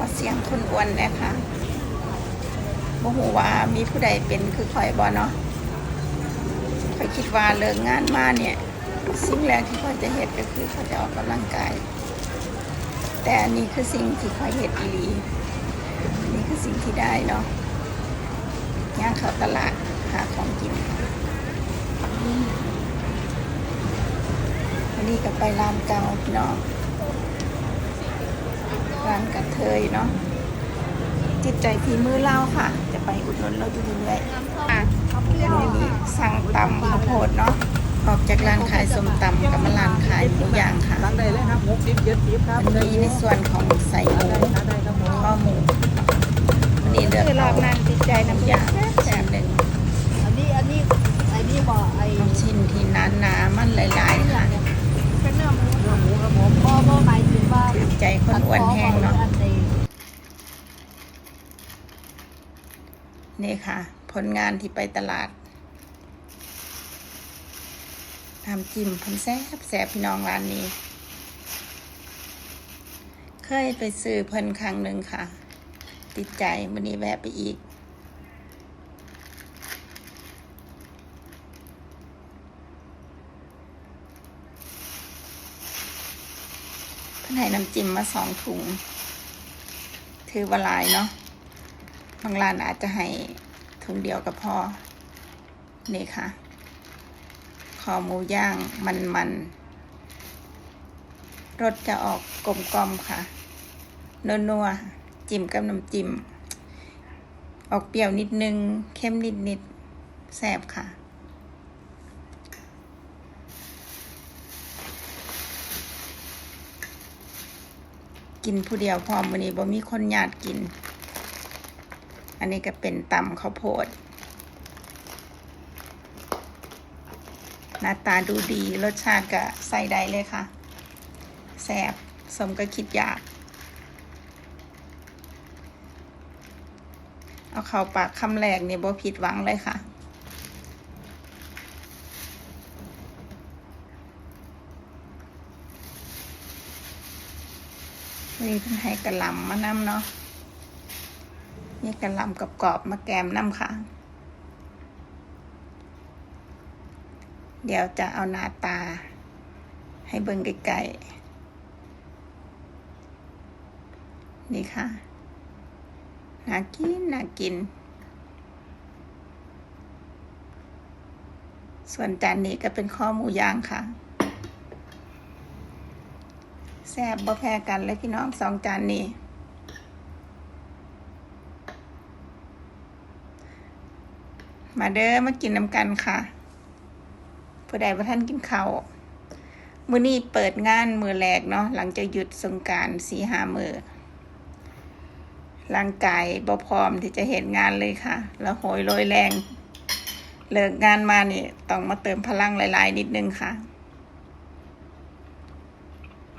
อเสียงคนอ้วนนะคะบ่ฮู้ว่ามีผู้ใดเป็นคือข่อยบ่เนาะข่อยคิดว่าเลิกงานมาเนี่ย สิ่งแรกที่ข่อยจะเฮ็ดก็คือข่อยจะออกกำลังกาย แต่อันนี้คือสิ่งที่ข่อยเฮ็ดอีหลีนนี่คือสิ่งที่ได้เนาะย่างเข้าตลาดหาของกินวันนี้ก็ไปร้านเก่าพี่น้อง ร้านกระเทยเนาะจิตใจฝีมือเล่าค่ะ จะไปอุดหนุนเราอยู่เรื่อยๆอะวันนี้สั่งตำข้าวโพดเนาะออกจากร้านขายส้มตำกับมาร้านขายหมูย่างค่ะสั่งได้เลยครับหกสิบเจ็ดสิบครับวันนี้ในส่วนของใส่หมูได้ครับผมข้อหมูวันนี้เลือกคือรอเอาบนั้นติดใจน้ำยา ชิ้นหนึ่ง อันนี้อันนี้ไอ้นี่บอกไอ้ เอาชิ้นที่หนาๆมันหลายๆค่ะ เป็นเนื้อหมู เนื้อหมูครับผม พ่อพ่อหมายถึงว่า ถือใจคนอ้วนแห้งเนาะ อัใน นี่ค่ะ ผลงานที่ไปตลาดน้ำจิ้มเพันแซ่บแซ่บพี่น้องร้านนี้ เคยไปซื้อเพิ่นครั้งหนึ่งค่ะ ติดใจวันนี้แวะไปอีก เพิ่นให้น้ำจิ้มมาสองถุง ถือว่าหลายเนาะ บางร้านอาจจะให้ถุงเดียวกับพอ นี่ค่ะ คอหมูย่างมันมันๆรสจะออกกลมกลมๆค่ะนัวนัวๆจิ้มกับน้ำจิ้ม ออกเปรี้ยวนิดนึง เข้มนิดนิดๆแซ่บค่ะ กินผู้เดียวพอมวันนี้บ่มีคนญาติกิน อันนี้ก็เป็นตำข้าวโพด หน้าตาดูดีรสชาติก็ใส่ได้เลยค่ะแซ่บสมก็คิดอยาก เอาเข้าปากคำแรกนี่บ่ผิดหวังเลยค่ะนี่เพิ่นให้กระลำมานำเนาะ นี่กระลำกับกรอบๆมาแกมน้ำค่ะ เดี๋ยวจะเอาหน้าตา ให้เบิ่งไกลๆนี่ค่ะน่ากินน่ากิน ส่วนจานนี้ก็เป็นข้อหมูย่างค่ะแซ่บบ่แพ้กันเลยพี่น้องสองจานนี้ มาเด้อมากินน้ำกันค่ะ ผู้ใดว่าท่านกินข้าวมือนี้เปิดงานมือแรกเนาะหลังจากหยุดสงการสีหามือร่างกายบ่พร้อมที่จะเห็นงานเลยค่ะ แล้วโหยโรยแรง เลิกงานมานี่ต้องมาเติมพลังหลาย ๆ นิดนึงค่ะ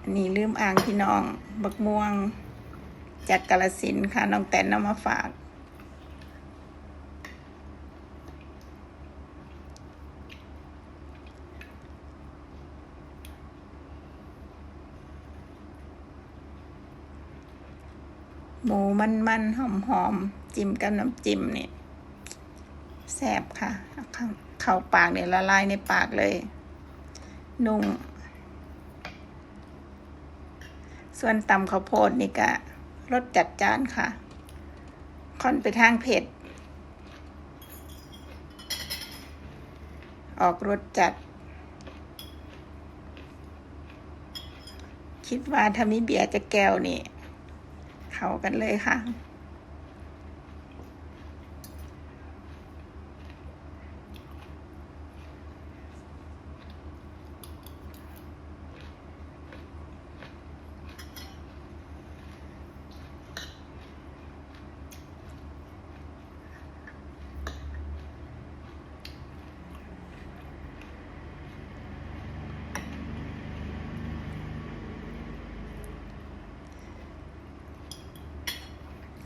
อันนี้ลืมอ่างพี่น้อง บักม่วงจากกาลสินค่ะน้องแตนนำมาฝาก หมูมันมันหอมหอมๆจิ้มกับน้ำจิ้มเนี่ยแซ่บค่ะเข้าเข้าปากเนี่ยละลายในปากเลย นุ่ม ส่วนตำข้าวโพดนี่ก็รสจัดจ้านค่ะ ค่อนไปทางเผ็ด ออกรสจัด คิดว่าถ้ามีเบียร์จะแก้วนี่ เขากันเลยค่ะ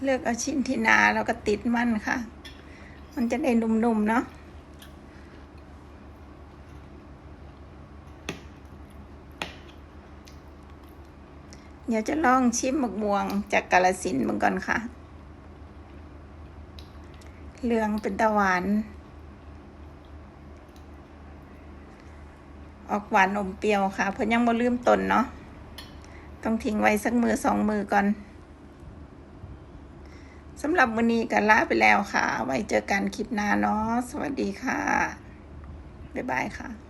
เลือกเอาชิ้นที่นาแล้วก็ติดมันค่ะ มันจะได้นุ่มๆเนาะเดี๋ยวจะลองชิมหมกม่วงจากกาลสินธุ์มึงก่อนค่ะเหลืองเป็นตะหวาน ออกหวานอมเปรี้ยวค่ะ เพราะยังบ่ลืมตนเนาะ ต้องทิ้งไว้สักมือสองมือก่อน สำหรับวันนี้กันลาไปแล้วค่ะ ไว้เจอกันคลิปหน้าเนาะ สวัสดีค่ะ บ๊ายบายค่ะ